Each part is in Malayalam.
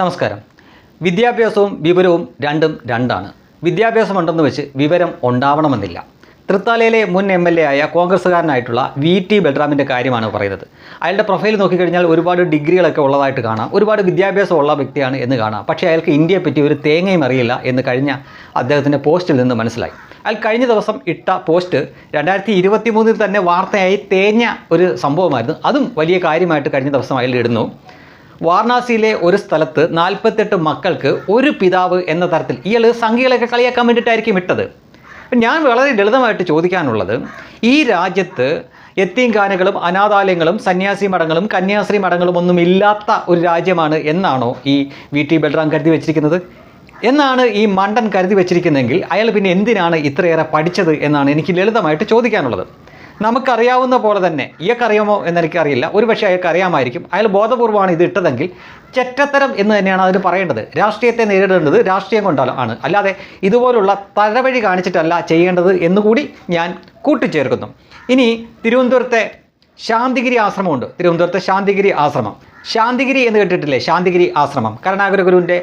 നമസ്കാരം. വിദ്യാഭ്യാസവും വിവരവും രണ്ടും രണ്ടാണ്. വിദ്യാഭ്യാസം ഉണ്ടെന്ന് വെച്ച് വിവരം ഉണ്ടാവണമെന്നില്ല. തൃത്താലയിലെ മുൻ എം എൽ എ ആയ കോൺഗ്രസ്സുകാരനായിട്ടുള്ള വി ടി ബൽറാമിന്റെ കാര്യമാണ് പറയുന്നത്. അയാളുടെ പ്രൊഫൈൽ നോക്കിക്കഴിഞ്ഞാൽ ഒരുപാട് ഡിഗ്രികളൊക്കെ ഉള്ളതായിട്ട് കാണാം. ഒരുപാട് വിദ്യാഭ്യാസമുള്ള വ്യക്തിയാണ് എന്ന് കാണാം. പക്ഷേ അയാൾക്ക് ഇന്ത്യയെ പറ്റി ഒരു തേങ്ങയും അറിയില്ല എന്ന് കഴിഞ്ഞ അദ്ദേഹത്തിന്റെ പോസ്റ്റിൽ നിന്ന് മനസ്സിലായി. അയാൾ കഴിഞ്ഞ ദിവസം ഇട്ട പോസ്റ്റ് രണ്ടായിരത്തി ഇരുപത്തി മൂന്നിൽ തന്നെ വാർത്തയായി തേഞ്ഞ ഒരു സംഭവമായിരുന്നു. അതും വലിയ കാര്യമായിട്ട് കഴിഞ്ഞ ദിവസം അയാൾ ഇടുന്നു. വാരണാസിയിലെ ഒരു സ്ഥലത്ത് നാൽപ്പത്തെട്ട് മക്കൾക്ക് ഒരു പിതാവ് എന്ന തരത്തിൽ ഇയാൾ സംഖ്യകളൊക്കെ കളിയാക്കാൻ വേണ്ടിയിട്ടായിരിക്കും ഇട്ടത്. ഞാൻ വളരെ ലളിതമായിട്ട് ചോദിക്കാനുള്ളത് ഈ രാജ്യത്ത് യത്തീംഖാനകളും അനാഥാലയങ്ങളും സന്യാസി മഠങ്ങളും കന്യാസ്ത്രീ മഠങ്ങളും ഒന്നും ഇല്ലാത്ത ഒരു രാജ്യമാണ് എന്നാണോ ഈ വി ടി ബൽറാം കരുതി വെച്ചിരിക്കുന്നത്? എന്നാണ് ഈ മണ്ടൻ കരുതി വെച്ചിരിക്കുന്നതെങ്കിൽ അയാൾ പിന്നെ എന്തിനാണ് ഇത്രയേറെ പഠിച്ചത് എന്നാണ് എനിക്ക് ലളിതമായിട്ട് ചോദിക്കാനുള്ളത്. നമുക്കറിയാവുന്ന പോലെ തന്നെ ഇയാൾക്കറിയാമോ എന്നെനിക്കറിയില്ല ഒരു പക്ഷേ അയാൾക്ക് അറിയാമായിരിക്കും അയാൾ ബോധപൂർവമാണ് ഇത് ഇട്ടതെങ്കിൽ ചെറ്റത്തരം എന്ന് തന്നെയാണ് അതിന് പറയേണ്ടത്. രാഷ്ട്രീയത്തെ നേരിടേണ്ടത് രാഷ്ട്രീയം കൊണ്ടാണ് ആണ്. അല്ലാതെ ഇതുപോലുള്ള തഴവഴി കാണിച്ചിട്ടല്ല ചെയ്യേണ്ടത് എന്നുകൂടി ഞാൻ കൂട്ടിച്ചേർക്കുന്നു. ഇനി തിരുവനന്തപുരത്തെ ശാന്തിഗിരി ആശ്രമമുണ്ട്. തിരുവനന്തപുരത്തെ ശാന്തിഗിരി ആശ്രമം. ശാന്തിഗിരി എന്ന് കേട്ടിട്ടില്ലേ? ശാന്തിഗിരി ആശ്രമം. കരുണാകര ഗുരുവിന്റെ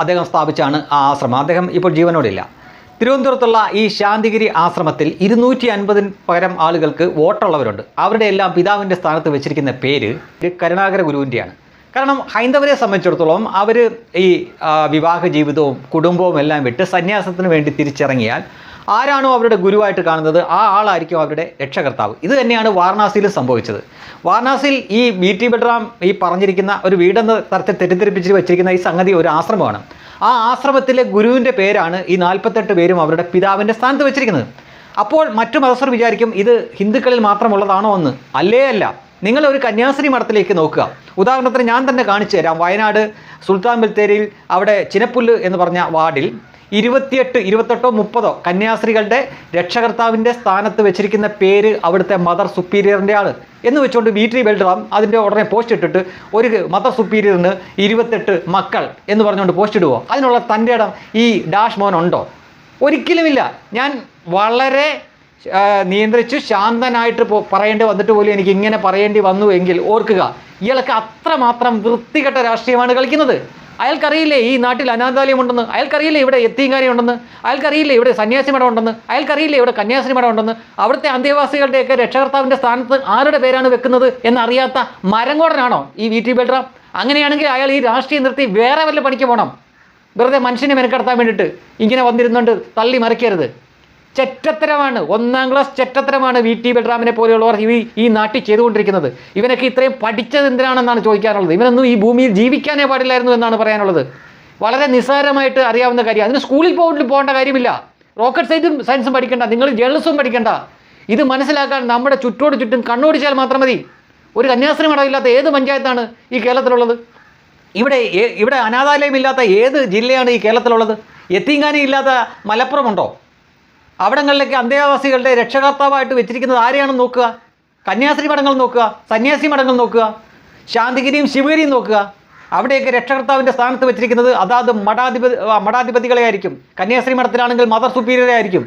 അദ്ദേഹം സ്ഥാപിച്ചാണ് ആ ആശ്രമം. അദ്ദേഹം ഇപ്പോൾ ജീവനോടില്ല തിരുവനന്തപുരത്തുള്ള ഈ ശാന്തിഗിരി ആശ്രമത്തിൽ ഇരുന്നൂറ്റി അൻപതിന് പകരം ആളുകൾക്ക് വോട്ടുള്ളവരുണ്ട്. അവരുടെ എല്ലാം പിതാവിന്റെ സ്ഥാനത്ത് വെച്ചിരിക്കുന്ന പേര് കരുണാകര ഗുരുവിന്റെയാണ്. കാരണം ഹൈന്ദവരെ സംബന്ധിച്ചിടത്തോളം അവർ ഈ വിവാഹ ജീവിതവും കുടുംബവും എല്ലാം വിട്ട് സന്യാസത്തിന് വേണ്ടി തിരിച്ചിറങ്ങിയാൽ ആരാണോ അവരുടെ ഗുരുവായിട്ട് കാണുന്നത് ആ ആളായിരിക്കും അവരുടെ രക്ഷകർത്താവ്. ഇത് തന്നെയാണ് വാരണാസിയിൽ സംഭവിച്ചത്. വാരണാസിയിൽ ഈ ബി ടി ബഡ്രാം ഈ പറഞ്ഞിരിക്കുന്ന ഒരു വീടെന്ന തരത്തിൽ തെറ്റിദ്ധരിപ്പിച്ച് വെച്ചിരിക്കുന്ന ഈ സംഗതി ഒരു ആശ്രമമാണ്. ആ ആശ്രമത്തിലെ ഗുരുവിന്റെ പേരാണ് ഈ നാൽപ്പത്തെട്ട് പേരും അവരുടെ പിതാവിന്റെ സ്ഥാനത്ത് വെച്ചിരിക്കുന്നത്. അപ്പോൾ മറ്റു മതസ്ഥർ വിചാരിക്കും ഇത് ഹിന്ദുക്കളിൽ മാത്രമുള്ളതാണോ എന്ന്. അല്ലേ അല്ല. നിങ്ങൾ ഒരു കന്യാസ്ത്രീ മഠത്തിലേക്ക് നോക്കുക. ഉദാഹരണത്തിന് ഞാൻ തന്നെ കാണിച്ചു തരാം. വയനാട് സുൽത്താൻ ബത്തേരിയിൽ അവിടെ ചിനപ്പുല്ല് എന്ന് പറഞ്ഞ വാർഡിൽ ഇരുപത്തിയെട്ട് ഇരുപത്തെട്ടോ മുപ്പതോ കന്യാസ്ത്രീകളുടെ രക്ഷകർത്താവിന്റെ സ്ഥാനത്ത് വെച്ചിരിക്കുന്ന പേര് അവിടുത്തെ മദർ സുപ്പീരിയറിന്റെ ആൾ എന്ന് വെച്ചുകൊണ്ട് വി ബെൽഡറാം അതിന്റെ ഉടനെ പോസ്റ്റ് ഇട്ടിട്ട് ഒരു മദർ സുപ്പീരിയറിന് ഇരുപത്തെട്ട് മക്കൾ എന്ന് പറഞ്ഞുകൊണ്ട് പോസ്റ്റ് ഇടുവോ? അതിനുള്ള തന്റെ ഇടം ഈ ഡാഷ് മോൻ ഉണ്ടോ? ഒരിക്കലുമില്ല. ഞാൻ വളരെ നിയന്ത്രിച്ച് ശാന്തനായിട്ട് പറയേണ്ടി വന്നിട്ട് പോലും എനിക്ക് ഇങ്ങനെ പറയേണ്ടി വന്നു എങ്കിൽ ഓർക്കുക ഇയാളൊക്കെ അത്രമാത്രം വൃത്തികെട്ട രാഷ്ട്രീയമാണ് കളിക്കുന്നത്. അയാൾക്കറിയില്ലേ ഈ നാട്ടിൽ അനാഥാലയം ഉണ്ടെന്ന് അയാൾക്കറിയില്ലേ ഇവിടെ എത്തിങ്കാരി ഉണ്ടെന്ന് അയാൾക്കറിയില്ലേ ഇവിടെ സന്യാസി മഠം ഉണ്ടെന്ന് അയാൾക്കറിയില്ലേ ഇവിടെ കന്യാസ്ത്രീ മഠം ഉണ്ടെന്ന് അവിടുത്തെ അന്തേവാസികളുടെയൊക്കെ രക്ഷകർത്താവിന്റെ സ്ഥാനത്ത് ആരുടെ പേരാണ് വെക്കുന്നത് എന്നറിയാത്ത മരങ്കോടനാണോ ഈ വി. ടി. ബൽറാം? അങ്ങനെയാണെങ്കിൽ അയാൾ ഈ രാഷ്ട്രീയം നിർത്തി വേറെ വല്ല പണിക്ക് പോകണം വെറുതെ മനുഷ്യനെ മെനക്കെടുത്താൻ വേണ്ടിയിട്ട് ഇങ്ങനെ വന്നിരുന്നുകൊണ്ട് തള്ളി മറിക്കരുത്. ചെറ്റത്തരമാണ്. ഒന്നാം ക്ലാസ് ചെറ്റത്തരമാണ് വി ടി ബൽറാമിനെ പോലെയുള്ളവർ ഈ ഈ നാട്ടിൽ ചെയ്തുകൊണ്ടിരിക്കുന്നത്. ഇവനൊക്കെ ഇത്രയും പഠിച്ചത് എന്തിനാണെന്നാണ് ചോദിക്കാനുള്ളത് ഇവനൊന്നും ഈ ഭൂമിയിൽ ജീവിക്കാനേ പാടില്ലായിരുന്നു എന്നാണ് പറയാനുള്ളത്. വളരെ നിസ്സാരമായിട്ട് അറിയാവുന്ന കാര്യം. അതിന് സ്കൂളിൽ പോയിട്ട് പോകേണ്ട കാര്യമില്ല. റോക്കറ്റ് സയൻസും സയൻസും പഠിക്കേണ്ട. നിങ്ങൾ ജേർണലിസവും പഠിക്കേണ്ട. ഇത് മനസ്സിലാക്കാൻ നമ്മുടെ ചുറ്റോട് ചുറ്റും കണ്ണോടിച്ചാൽ മാത്രം മതി. ഒരു കന്യാസ്ത്രീ മഠമില്ലാത്ത ഏത് പഞ്ചായത്താണ് ഈ കേരളത്തിലുള്ളത്? ഇവിടെ ഇവിടെ അനാഥാലയമില്ലാത്ത ഏത് ജില്ലയാണ് ഈ കേരളത്തിലുള്ളത്? എത്തിങ്ങാനില്ലാത്ത മലപ്പുറമുണ്ടോ? അവിടങ്ങളിലേക്ക് അന്തേവാസികളുടെ രക്ഷകർത്താവായിട്ട് വെച്ചിരിക്കുന്നത് ആരെയാണെന്ന് നോക്കുക? കന്യാസ്ത്രീ മഠങ്ങൾ നോക്കുക സന്യാസി മഠങ്ങൾ നോക്കുക ശാന്തിഗിരിയും ശിവഗിരിയും നോക്കുക. അവിടെയൊക്കെ രക്ഷകർത്താവിന്റെ സ്ഥാനത്ത് വെച്ചിരിക്കുന്നത് അതാത് മഠാധിപതി മഠാധിപതികളെ ആയിരിക്കും. കന്യാസ്ത്രീ മഠത്തിലാണെങ്കിൽ മദർ സുപ്പീരിയറെ ആയിരിക്കും.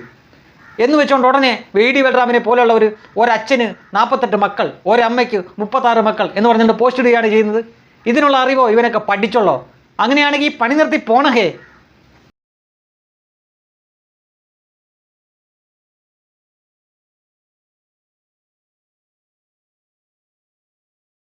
എന്ന് വെച്ചുകൊണ്ട് ഉടനെ വി ഡി പോലെയുള്ളവർ ഒരച്ഛന് നാൽപ്പത്തെട്ട് മക്കൾ ഒരമ്മയ്ക്ക് മുപ്പത്താറ് മക്കൾ എന്ന് പറഞ്ഞുകൊണ്ട് പോസ്റ്റ് ഇടുകയാണ് ചെയ്യുന്നത്. ഇതിനുള്ള അറിവോ ഇവനൊക്കെ പഠിച്ചുള്ളോ അങ്ങനെയാണെങ്കിൽ പണി നിർത്തി പോണഹേ.